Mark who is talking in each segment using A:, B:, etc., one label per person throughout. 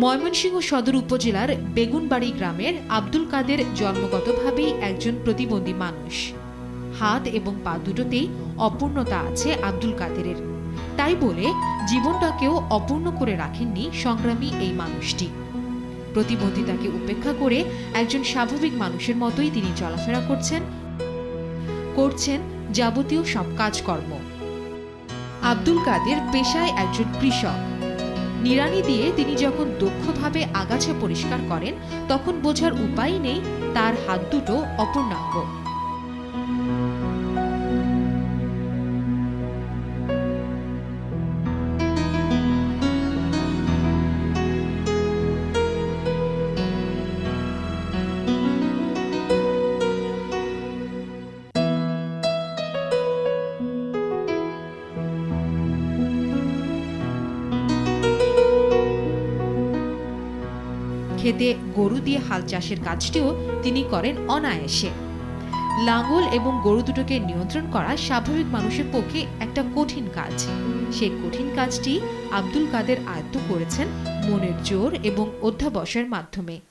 A: ময়মনসিংহ সদর উপজেলার বেগুনবাড়ি গ্রামের আব্দুল কাদের জন্মগতভাবেই একজন প্রতিবন্ধী মানুষ। হাত এবং পা দুটোতেই অপূর্ণতা আছে আব্দুল কাদেরের। তাই বলে জীবনটাকেও অপূর্ণ করে রাখেননি সংগ্রামী এই মানুষটি। প্রতিবন্ধিতাকে উপেক্ষা করে একজন স্বাভাবিক মানুষের মতোই তিনি চলাফেরা করছেন করছেন যাবতীয় সব কাজকর্ম। আব্দুল কাদের পেশায় একজন কৃষক। নিড়ানি দিয়ে তিনি যখন দক্ষভাবে আগাছা পরিষ্কার করেন, তখন বোঝার উপায় নেই, তার হাত দুটো অপূর্ণাঙ্গ। খেতে গরু দিয়ে হাল চাষের কাজটিও তিনি করেন অনায়াসে। লাঙল এবং গরু দুটোকে নিয়ন্ত্রণ করা স্বাভাবিক মানুষের পক্ষে একটা কঠিন কাজ। সেই কঠিন কাজটি আব্দুল কাদের আয়ত্ত করেছেন মনের জোর এবং অধ্যাবসায়ের মাধ্যমে।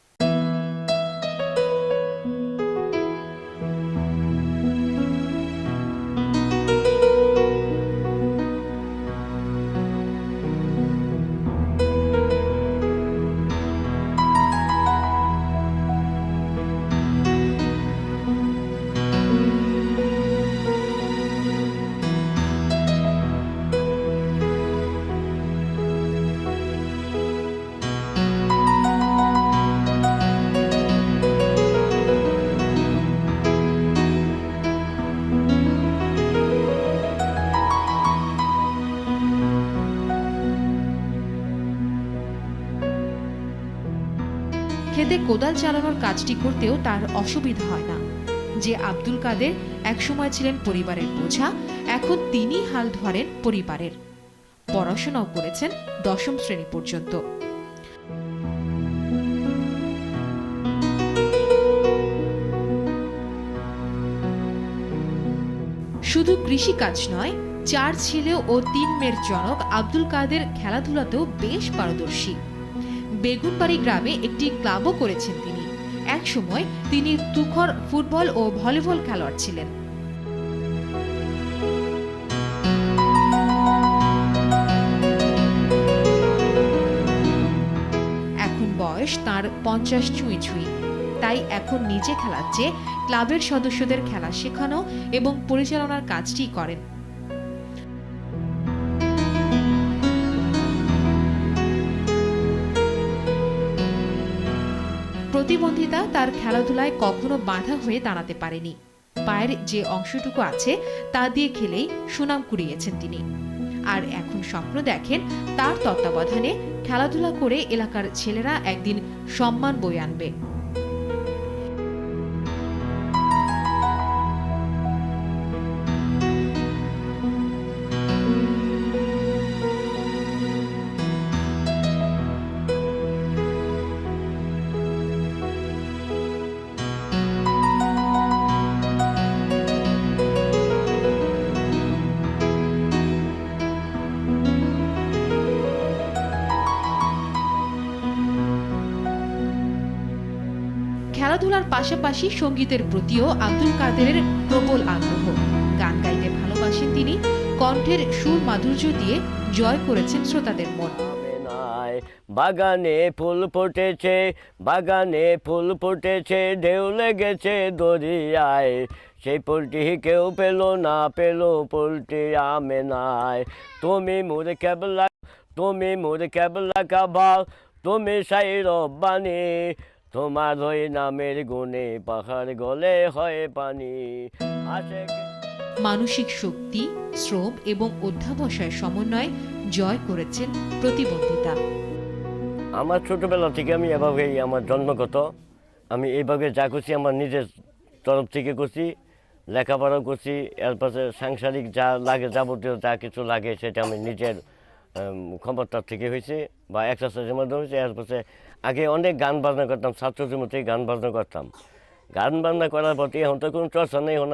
A: খেতে কোদাল চালানোর কাজটি করতেও তার অসুবিধা হয় না। যে আব্দুল কাদের একসময় ছিলেন পরিবারের বোঝা, এখন তিনি হাল ধরেন পরিবারের। পড়াশোনাও করেছেন দশম শ্রেণি পর্যন্ত। শুধু কৃষিকাজ নয়, চার ছেলে ও তিন মেয়ের জনক আব্দুল কাদের খেলাধুলাতেও বেশ পারদর্শী। বেগুনবাড়ি গ্রামে একটি ক্লাবও করেছেন তিনি। একসময় তিনি তুখর ফুটবল ও ভলিবল খেলোয়াড় ছিলেন। এখন বয়স তার পঞ্চাশ ছুঁই ছুঁই। তাই এখন নিজে খেলার চেয়ে ক্লাবের সদস্যদের খেলা শেখানো এবং পরিচালনার কাজটি করেন। প্রতিবন্ধিতা তার খেলাধুলায় কখনো বাধা হয়ে দাঁড়াতে পারেনি। পায়ের যে অংশটুকু আছে, তা দিয়ে খেলেই সুনাম কুড়িয়েছেন তিনি। আর এখন স্বপ্ন দেখেন তার তত্ত্বাবধানে খেলাধুলা করে এলাকার ছেলেরা একদিন সম্মান বই আনবে। খেলাধুলার পাশাপাশি সঙ্গীতের প্রতিও আব্দুল কাদেরের প্রবল আগ্রহ। গান গাইতে ভালোবাসেন তিনি। কণ্ঠের সুর মাধুর্য দিয়ে জয় করেছেন শ্রোতাদের মন।
B: বাগানে ফুল ফুটেছে, বাগানে ফুল ফুটেছে, ঢেউ লেগেছে দরিয়ায়। সেই ফুলটি কেউ পেল না, পেল ফুলটি আমে নাই তুমি মোরে কেবলা, তুমি মোরে কেবলা কাবাল, তুমি সাই রব্বানি। তোমার ওই নামের গুণে পাহাড় গলে হয় পানি। আসে
A: মানসিক শক্তি শ্রম এবং অধ্যাবসায় সমন্বয়ে জয় করেছেন প্রতিবন্ধিতা।
B: আমার ছোটবেলা থেকে আমি এভাবেই আমার জন্মগত। আমি এইভাবে যা করছি আমার নিজের তরফ থেকে করছি লেখাপড়াও করছি এরপরে সাংসারিক যা লাগে যাবতীয় যা কিছু লাগে সেটা আমি নিজের ক্ষমতার থেকে হয়েছে বা এক্সারসাইজের মাধ্যমে হয়েছে এরপরে আগে অনেক গান বাজনা করতাম, ছাত্রদের মধ্যে গান বাজনা করতাম। গান বাজনা করার প্রতি এখন তো কোনো চর্চা নেই, এখন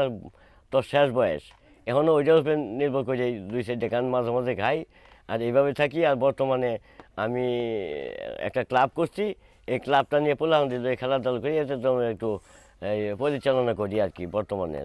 B: তো শেষ বয়স। এখনও ওইটার উপরে নির্ভর করে এই দুই সাইডে গান মাঝে মাঝে খাই আর এইভাবে থাকি, আর বর্তমানে আমি একটা ক্লাব করছি। এই ক্লাবটা নিয়ে পোলাহান দিল খেলাধুলা করি এতে তো একটু পরিচালনা করি আর কি বর্তমানে।